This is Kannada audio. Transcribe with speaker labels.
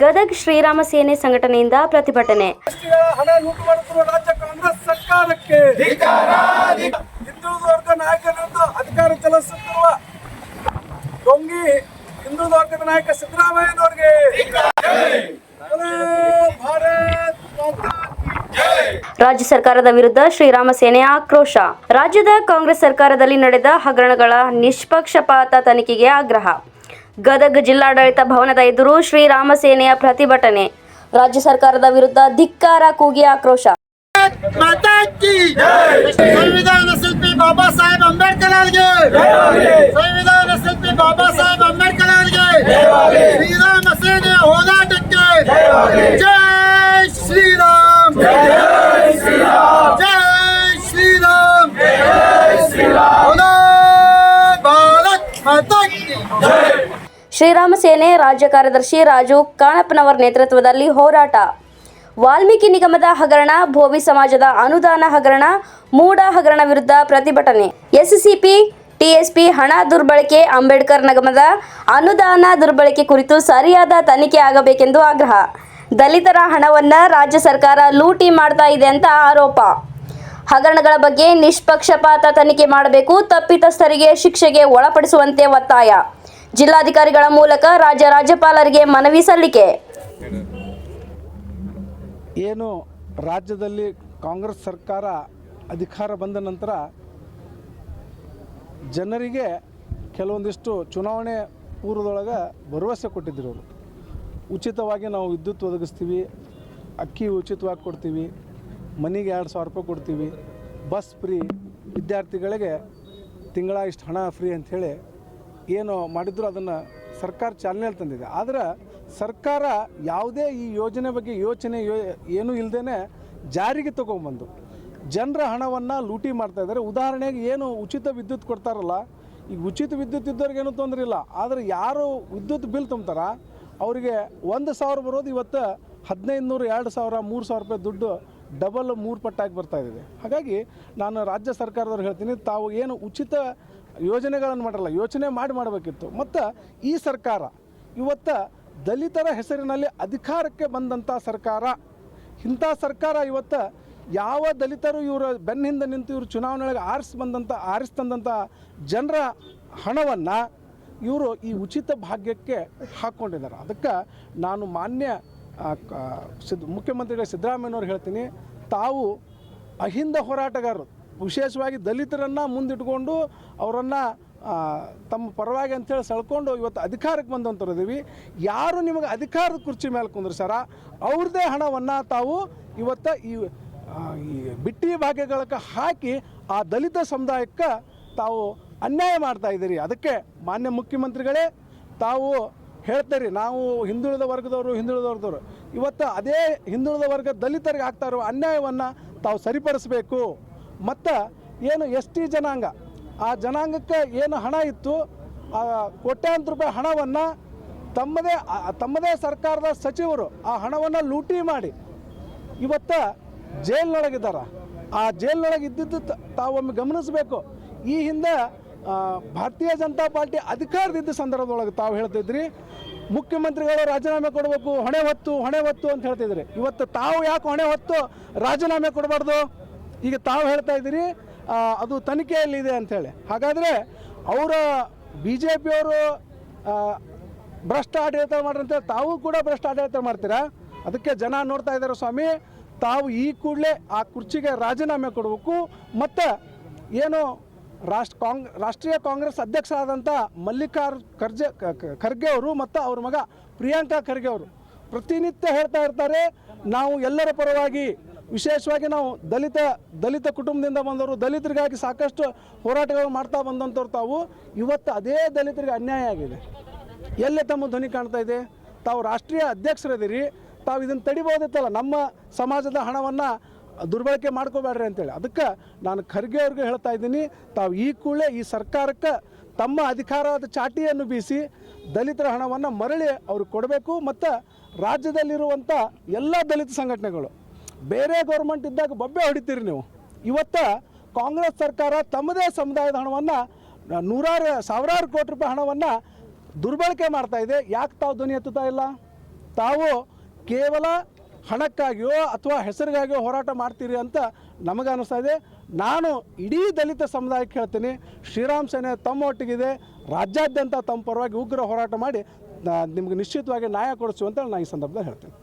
Speaker 1: ಗದಗ್ ಶ್ರೀರಾಮ ಸೇನೆ ಸಂಘಟನೆಯಿಂದ ಪ್ರತಿಭಟನೆ.
Speaker 2: ರಾಷ್ಟ್ರೀಯ ಹಣ ಲೂಟು ಮಾಡುತ್ತಿರುವ ರಾಜ್ಯ ಕಾಂಗ್ರೆಸ್ ಸರ್ಕಾರಕ್ಕೆ ಹಿಂದುಳಿದ ವರ್ಗ ನಾಯಕರಿಂದ ಅಧಿಕಾರ ಚಲಾಯಿಸುತ್ತಿರುವ ಡೊಂಗಿ ಹಿಂದುಳಿದ ವರ್ಗದ ನಾಯಕ ಸಿದ್ದರಾಮಯ್ಯನವರಿಗೆ. ಹಲೋ ಭಾರತ್ ಮಾತಾ ಕಿ
Speaker 1: ರಾಜ್ಯ ಸರ್ಕಾರದ ವಿರುದ್ಧ ಶ್ರೀರಾಮ ಸೇನೆ ಆಕ್ರೋಶ. ರಾಜ್ಯದ ಕಾಂಗ್ರೆಸ್ ಸರ್ಕಾರದಲ್ಲಿ ನಡೆದ ಹಗರಣಗಳ ನಿಷ್ಪಕ್ಷಪಾತ ತನಿಖೆಗೆ ಆಗ್ರಹ. ಗದಗ ಜಿಲ್ಲಾಡಳಿತ ಭವನದ ಎದುರು ಶ್ರೀರಾಮ ಸೇನೆಯ ಪ್ರತಿಭಟನೆ. ರಾಜ್ಯ ಸರ್ಕಾರದ ವಿರುದ್ಧ ಧಿಕ್ಕಾರ ಕೂಗಿ ಆಕ್ರೋಶ.
Speaker 3: ಮಾತಾ ಕಿ ಸಂವಿಧಾನ ಶಿಲ್ಪಿ ಬಾಬಾ ಸಾಹೇಬ್ ಅಂಬೇಡ್ಕರ್ ಅವರಿಗೆ ಸಂವಿಧಾನ ಶಿಲ್ಪಿ ಬಾಬಾ ಸಾಹೇಬ್ ಅಂಬೇಡ್ಕರ್ ಅವರಿಗೆ ಶ್ರೀರಾಮ ಸೇನೆಯ ಹೋರಾಟಕ್ಕೆ ಜೈ ಶ್ರೀರಾಮ್ ಜೈ ಶ್ರೀರಾಮ್ ಬೋಲೋ ಭಾರತ್ ಮಾತಾ ಕಿ
Speaker 1: ಶ್ರೀರಾಮ ಸೇನೆ ರಾಜ್ಯ ಕಾರ್ಯದರ್ಶಿ ರಾಜು ಕಾಣಪ್ಪನವರ್ ನೇತೃತ್ವದಲ್ಲಿ ಹೋರಾಟ. ವಾಲ್ಮೀಕಿ ನಿಗಮದ ಹಗರಣ, ಭೋವಿ ಸಮಾಜದ ಅನುದಾನ ಹಗರಣ ಮೂಡ ಹಗರಣ ವಿರುದ್ಧ ಪ್ರತಿಭಟನೆ. ಎಸ್ಸಿಪಿ, ಟಿಎಸ್ಪಿ ಹಣ ದುರ್ಬಳಕೆ, ಅಂಬೇಡ್ಕರ್ ನಿಗಮದ ಅನುದಾನ ದುರ್ಬಳಕೆ ಕುರಿತು ಸರಿಯಾದ ತನಿಖೆ ಆಗಬೇಕೆಂದು ಆಗ್ರಹ. ದಲಿತರ ಹಣವನ್ನ ರಾಜ್ಯ ಸರ್ಕಾರ ಲೂಟಿ ಮಾಡ್ತಾ ಇದೆ ಅಂತ ಆರೋಪ. ಹಗರಣಗಳ ಬಗ್ಗೆ ನಿಷ್ಪಕ್ಷಪಾತ ತನಿಖೆ ಮಾಡಬೇಕು, ತಪ್ಪಿತಸ್ಥರಿಗೆ ಶಿಕ್ಷೆಗೆ ಒಳಪಡಿಸುವಂತೆ ಒತ್ತಾಯ. ಜಿಲ್ಲಾಧಿಕಾರಿಗಳ ಮೂಲಕ ರಾಜ್ಯ ರಾಜ್ಯಪಾಲರಿಗೆ ಮನವಿ ಸಲ್ಲಿಕೆ.
Speaker 4: ಏನು ರಾಜ್ಯದಲ್ಲಿ ಕಾಂಗ್ರೆಸ್ ಸರ್ಕಾರ ಅಧಿಕಾರ ಬಂದ ನಂತರ ಜನರಿಗೆ ಕೆಲವೊಂದಿಷ್ಟು ಚುನಾವಣೆ ಪೂರ್ವದೊಳಗೆ ಭರವಸೆ ಕೊಟ್ಟಿದ್ದರು ಅವರು. ಉಚಿತವಾಗಿ ನಾವು ವಿದ್ಯುತ್ ಒದಗಿಸ್ತೀವಿ, ಅಕ್ಕಿ ಉಚಿತವಾಗಿ ಕೊಡ್ತೀವಿ, ಮನೆಗೆ ಎರಡು ಸಾವಿರ ರೂಪಾಯಿ ಕೊಡ್ತೀವಿ, ಬಸ್ ಫ್ರೀ, ವಿದ್ಯಾರ್ಥಿಗಳಿಗೆ ತಿಂಗಳ ಇಷ್ಟು ಹಣ ಫ್ರೀ ಅಂಥೇಳಿ ಏನು ಮಾಡಿದ್ರು ಅದನ್ನು ಸರ್ಕಾರ ಚಾಲನೆಯಲ್ಲಿ ತಂದಿದೆ. ಆದರೆ ಸರ್ಕಾರ ಯಾವುದೇ ಈ ಯೋಜನೆ ಬಗ್ಗೆ ಯೋಚನೆ ಯೋ, ಏನೂ ಇಲ್ಲದೇ ಜಾರಿಗೆ ತಗೊಂಬಂದು ಜನರ ಹಣವನ್ನು ಲೂಟಿ ಮಾಡ್ತಾ ಇದ್ದಾರೆ. ಉದಾಹರಣೆಗೆ ಏನು ಉಚಿತ ವಿದ್ಯುತ್ ಕೊಡ್ತಾರಲ್ಲ ಈಗ ಉಚಿತ ವಿದ್ಯುತ್ ಇದ್ದವ್ರಿಗೆ ಏನೂ ತೊಂದರೆ ಇಲ್ಲ. ಆದರೆ ಯಾರು ವಿದ್ಯುತ್ ಬಿಲ್ ತುಂಬ್ತಾರ, ಅವರಿಗೆ ಒಂದು ಸಾವಿರ ಬರೋದು ಇವತ್ತು ಹದಿನೈದು ನೂರು ಎರಡು ಸಾವಿರ, ಮೂರು ಸಾವಿರ ರೂಪಾಯಿ ದುಡ್ಡು ಡಬಲ್ ಮೂರು ಪಟ್ಟಾಗಿ ಬರ್ತಾ ಇದೆ. ಹಾಗಾಗಿ ನಾನು ರಾಜ್ಯ ಸರ್ಕಾರದವ್ರು ಹೇಳ್ತೀನಿ, ತಾವು ಏನು ಉಚಿತ ಯೋಜನೆಗಳನ್ನು ಮಾಡಿರಲ್ಲ ಯೋಚನೆ ಮಾಡಿ ಮಾಡಬೇಕಿತ್ತು. ಮತ್ತು ಈ ಸರ್ಕಾರ ಇವತ್ತು ದಲಿತರ ಹೆಸರಿನಲ್ಲಿ ಅಧಿಕಾರಕ್ಕೆ ಬಂದಂಥ ಸರ್ಕಾರ, ಇಂಥ ಸರ್ಕಾರ ಇವತ್ತು ಯಾವ ದಲಿತರು ಇವರ ಬೆನ್ನ ಹಿಂದೆ ನಿಂತು ಇವರು ಚುನಾವಣೆಗೆ ಆರಿಸಿ ಬಂದಂಥ ಆರಿಸಿ ತಂದಂಥ ಜನರ ಹಣವನ್ನು ಇವರು ಈ ಉಚಿತ ಭಾಗ್ಯಕ್ಕೆ ಹಾಕ್ಕೊಂಡಿದ್ದಾರೆ ಅದಕ್ಕೆ ನಾನು ಮಾನ್ಯ ಸಿದ್ ಮುಖ್ಯಮಂತ್ರಿಗಳ ಸಿದ್ದರಾಮಯ್ಯನವ್ರು ಹೇಳ್ತೀನಿ, ತಾವು ಅಹಿಂದ ಹೋರಾಟಗಾರರು. ವಿಶೇಷವಾಗಿ ದಲಿತರನ್ನು ಮುಂದಿಟ್ಕೊಂಡು ಅವರನ್ನು ತಮ್ಮ ಪರವಾಗಿ ಅಂತೇಳಿ ಸೆಳ್ಕೊಂಡು ಇವತ್ತು ಅಧಿಕಾರಕ್ಕೆ ಬಂದಂಥವ್ರು ಯಾರು ನಿಮಗೆ ಅಧಿಕಾರದ ಕುರ್ಚಿ ಮೇಲೆ ಕುಂದ್ರಸಾರ ಅವ್ರದ್ದೇ ಹಣವನ್ನು ತಾವು ಇವತ್ತು ಈ ಈ ಬಿಟ್ಟಿ ಭಾಗ್ಯಗಳಕ್ಕೆ ಹಾಕಿ ಆ ದಲಿತ ಸಮುದಾಯಕ್ಕೆ ತಾವು ಅನ್ಯಾಯ ಮಾಡ್ತಾ ಇದ್ದೀರಿ ಅದಕ್ಕೆ ಮಾನ್ಯ ಮುಖ್ಯಮಂತ್ರಿಗಳೇ, ತಾವು ಹೇಳ್ತಾರೆ ನಾವು ಹಿಂದುಳಿದ ವರ್ಗದವರು ಹಿಂದುಳಿದ ವರ್ಗದವರು ಇವತ್ತು ಅದೇ ಹಿಂದುಳಿದ ವರ್ಗ ದಲಿತರಿಗೆ ಆಗ್ತಾ ಇರೋ ಅನ್ಯಾಯವನ್ನು ತಾವು ಸರಿಪಡಿಸಬೇಕು. ಮತ್ತು ಏನು ಎಸ್ ಟಿ ಜನಾಂಗ, ಆ ಜನಾಂಗಕ್ಕೆ ಏನು ಹಣ ಇತ್ತು ಕೋಟ್ಯಾಂತರ ರೂಪಾಯಿ ಹಣವನ್ನು ತಮ್ಮದೇ ತಮ್ಮದೇ ಸರ್ಕಾರದ ಸಚಿವರು ಆ ಹಣವನ್ನು ಲೂಟಿ ಮಾಡಿ ಇವತ್ತ ಜೈಲಿನೊಳಗಿದ್ದಾರೆ. ಆ ಜೈಲಿನೊಳಗೆ ಇದ್ದಿದ್ದು ತಾವೊಮ್ಮೆ ಗಮನಿಸಬೇಕು. ಈ ಹಿಂದೆ ಭಾರತೀಯ ಜನತಾ ಪಾರ್ಟಿ ಅಧಿಕಾರದಿದ್ದ ಸಂದರ್ಭದೊಳಗೆ ತಾವು ಹೇಳ್ತಿದ್ರಿ, ಮುಖ್ಯಮಂತ್ರಿಗಳು ರಾಜೀನಾಮೆ ಕೊಡಬೇಕು, ಹೊಣೆ ಹೊತ್ತು ಹೊಣೆ ಹೊತ್ತು ಅಂತ ಹೇಳ್ತಿದ್ರಿ. ಇವತ್ತು ತಾವು ಯಾಕೆ ಹೊಣೆ ಹೊತ್ತು ರಾಜೀನಾಮೆ ಕೊಡಬಾರ್ದು? ಈಗ ತಾವು ಹೇಳ್ತಾ ಇದ್ದೀರಿ ಅದು ತನಿಖೆಯಲ್ಲಿದೆ ಅಂಥೇಳಿ ಹಾಗಾದರೆ ಅವರ ಬಿ ಜೆ ಪಿಯವರು ಭ್ರಷ್ಟ ಆಡಳಿತ ಮಾಡ್ರಂತೆ ತಾವು ಕೂಡ ಭ್ರಷ್ಟ ಆಡಳಿತ ಮಾಡ್ತೀರಾ? ಅದಕ್ಕೆ ಜನ ನೋಡ್ತಾ ಇದ್ದಾರೆ ಸ್ವಾಮಿ, ತಾವು ಈ ಕೂಡಲೇ ಆ ಕುರ್ಚಿಗೆ ರಾಜೀನಾಮೆ ಕೊಡಬೇಕು. ಮತ್ತು ಏನು ರಾಷ್ಟ್ರ ಕಾಂಗ್, ರಾಷ್ಟ್ರೀಯ ಕಾಂಗ್ರೆಸ್ ಅಧ್ಯಕ್ಷರಾದಂಥ ಮಲ್ಲಿಕಾರ್ ಖರ್ಜೆ ಖರ್ಗೆ ಅವರು ಮತ್ತು ಅವ್ರ ಮಗ ಪ್ರಿಯಾಂಕಾ ಖರ್ಗೆ ಅವರು ಪ್ರತಿನಿತ್ಯ ಹೇಳ್ತಾ ಇರ್ತಾರೆ, ನಾವು ಎಲ್ಲರ ಪರವಾಗಿ ವಿಶೇಷವಾಗಿ ನಾವು ದಲಿತ ದಲಿತ ಕುಟುಂಬದಿಂದ ಬಂದವರು, ದಲಿತರಿಗಾಗಿ ಸಾಕಷ್ಟು ಹೋರಾಟಗಳು ಮಾಡ್ತಾ ಬಂದಂಥವ್ರು ತಾವು. ಇವತ್ತು ಅದೇ ದಲಿತರಿಗೆ ಅನ್ಯಾಯ ಆಗಿದೆ. ಎಲ್ಲಿ ತಮ್ಮ ಧ್ವನಿ ಕಾಣ್ತಾ ಇದೆ? ತಾವು ರಾಷ್ಟ್ರೀಯ ಅಧ್ಯಕ್ಷರದಿರಿ ತಾವು ಇದನ್ನು ತಡಿಬೋದಿತ್ತಲ್ಲ ನಮ್ಮ ಸಮಾಜದ ಹಣವನ್ನು ದುರ್ಬಳಕೆ ಮಾಡ್ಕೋಬೇಡ್ರಿ ಅಂತೇಳಿ. ಅದಕ್ಕೆ ನಾನು ಖರ್ಗೆ ಅವ್ರಿಗೆ ಹೇಳ್ತಾ ಇದ್ದೀನಿ. ತಾವು ಈ ಕೂಡಲೇ ಈ ಸರ್ಕಾರಕ್ಕೆ ತಮ್ಮ ಅಧಿಕಾರದ ಚಾಟಿಯನ್ನು ಬೀಸಿ ದಲಿತರ ಹಣವನ್ನು ಮರಳಿ ಅವ್ರಿಗೆ ಕೊಡಬೇಕು. ಮತ್ತು ರಾಜ್ಯದಲ್ಲಿರುವಂಥ ಎಲ್ಲ ದಲಿತ ಸಂಘಟನೆಗಳು ಬೇರೆ ಗೌರ್ಮೆಂಟ್ ಇದ್ದಾಗ ಬೊಬ್ಬೆ ಹೊಡಿತೀರಿ ನೀವು. ಇವತ್ತು ಕಾಂಗ್ರೆಸ್ ಸರ್ಕಾರ ತಮ್ಮದೇ ಸಮುದಾಯದ ಹಣವನ್ನು, ನೂರಾರು, ಸಾವಿರಾರು ಕೋಟಿ ರೂಪಾಯಿ ಹಣವನ್ನು ದುರ್ಬಳಕೆ ಮಾಡ್ತಾ ಇದೆ. ಯಾಕೆ ತಾವು ಧ್ವನಿ ಎತ್ತುತ್ತಾ ಇಲ್ಲ? ತಾವು ಕೇವಲ ಹಣಕ್ಕಾಗಿಯೋ ಅಥವಾ ಹೆಸರಿಗಾಗಿಯೋ ಹೋರಾಟ ಮಾಡ್ತೀರಿ ಅಂತ ನಮಗೆ ಅನಿಸ್ತಾ ಇದೆ. ನಾನು ಇಡೀ ದಲಿತ ಸಮುದಾಯಕ್ಕೆ ಹೇಳ್ತೀನಿ, ಶ್ರೀರಾಮ್ ಸೇನೆ ತಮ್ಮ ಒಟ್ಟಿಗಿದೆ, ರಾಜ್ಯಾದ್ಯಂತ ತಮ್ಮ ಪರವಾಗಿ ಉಗ್ರ ಹೋರಾಟ ಮಾಡಿ ನಿಮಗೆ ನಿಮ್ಗೆ ನಿಶ್ಚಿತವಾಗಿ ನ್ಯಾಯ ಕೊಡಿಸುವಂತ ನಾನು ಈ ಸಂದರ್ಭದಲ್ಲಿ ಹೇಳ್ತೀನಿ.